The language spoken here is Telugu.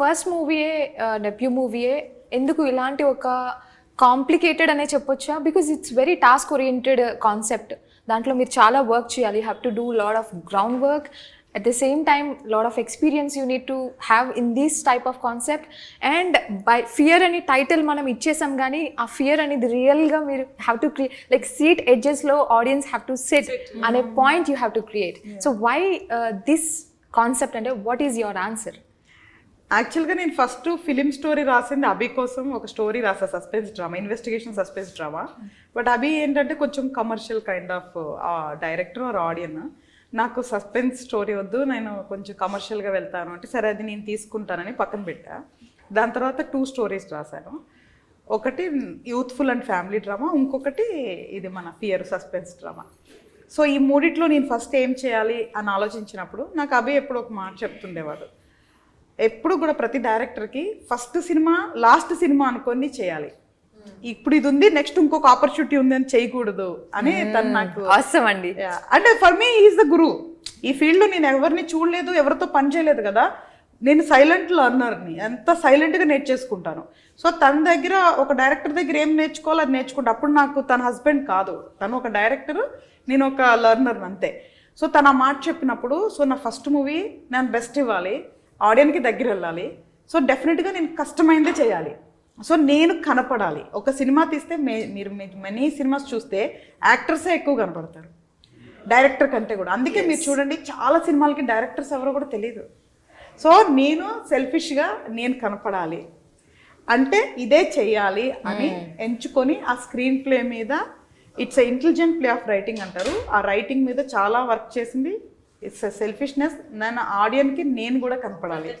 First మూవీయే debut మూవీయే. ఎందుకు ఇలాంటి ఒక కాంప్లికేటెడ్ అనే చెప్పొచ్చా? Because it's very task oriented concept. దాంట్లో మీరు చాలా వర్క్ చేయాలి. Have to do lot of ground work. At the same time lot of experience you need to have in this type of concept. And by fear అని టైటిల్ మనం ఇచ్చేసాం కానీ ఆ ఫియర్ అనేది రియల్గా మీరు have to create like seat ఎడ్జెస్లో audience have to sit అనే point you have to create. So why this concept అంటే వాట్ ఈస్ యువర్ ఆన్సర్? యాక్చువల్గా నేను ఫస్ట్ ఫిలిం స్టోరీ రాసింది అభి కోసం ఒక స్టోరీ రాసా suspense drama investigation suspense drama but అభి ఏంటంటే కొంచెం commercial kind of director or audience నాకు సస్పెన్స్ స్టోరీ వద్దు నేను కొంచెం కమర్షియల్గా వెళ్తాను అంటే సరే అది నేను తీసుకుంటానని పక్కన పెట్టా. దాని తర్వాత టూ స్టోరీస్ రాశాను. ఒకటి యూత్ఫుల్ అండ్ ఫ్యామిలీ డ్రామా ఇంకొకటి ఇది మన ఫియర్ సస్పెన్స్ డ్రామా సో ఈ మూడిట్లో నేను ఫస్ట్ ఏం చేయాలి అని ఆలోచించినప్పుడు నాకు అభి ఎప్పుడు ఒక మాట చెప్తుండేవాడు. ఎప్పుడు కూడా ప్రతి డైరెక్టర్కి ఫస్ట్ సినిమా లాస్ట్ సినిమా అనుకొని చేయాలి. ఇప్పుడు ఇది ఉంది నెక్స్ట్ ఇంకొక ఆపర్చునిటీ ఉంది అని చేయకూడదు అని తను నాకు అవసరం అండి. అంటే for me is the guru. ఈ ఫీల్డ్లో నేను ఎవరిని చూడలేదు ఎవరితో పని చేయలేదు కదా నేను సైలెంట్ లర్నర్ని ఎంత సైలెంట్గా నేర్చేసుకుంటాను సో తన దగ్గర ఒక డైరెక్టర్ దగ్గర ఏం నేర్చుకోవాలో అది నేర్చుకుంటా. అప్పుడు నాకు తన హస్బెండ్ కాదు. తను ఒక డైరెక్టర్ నేను ఒక లర్నర్ అంతే. సో తను ఆ మాట చెప్పినప్పుడు సో నా ఫస్ట్ మూవీ నేను బెస్ట్ ఇవ్వాలి. ఆడియన్కి దగ్గర వెళ్ళాలి సో డెఫినెట్గా నేను కష్టమైందే చేయాలి. సో నేను కనపడాలి. ఒక సినిమా తీస్తే మే మీరు మెనీ సినిమాస్ చూస్తే యాక్టర్సే ఎక్కువ కనపడతారు. డైరెక్టర్ కంటే కూడా. అందుకే మీరు చూడండి చాలా సినిమాలకి డైరెక్టర్స్ ఎవరో కూడా తెలియదు సో నేను సెల్ఫిష్గా నేను కనపడాలి. అంటే ఇదే చెయ్యాలి అని ఎంచుకొని ఆ స్క్రీన్ ప్లే మీద it's intelligent play of writing అంటారు. ఆ రైటింగ్ మీద చాలా వర్క్ చేసింది ఇట్స్ సెల్ఫిష్నెస్ నన్ను ఆడియన్కి నేను కూడా కనపడాలి.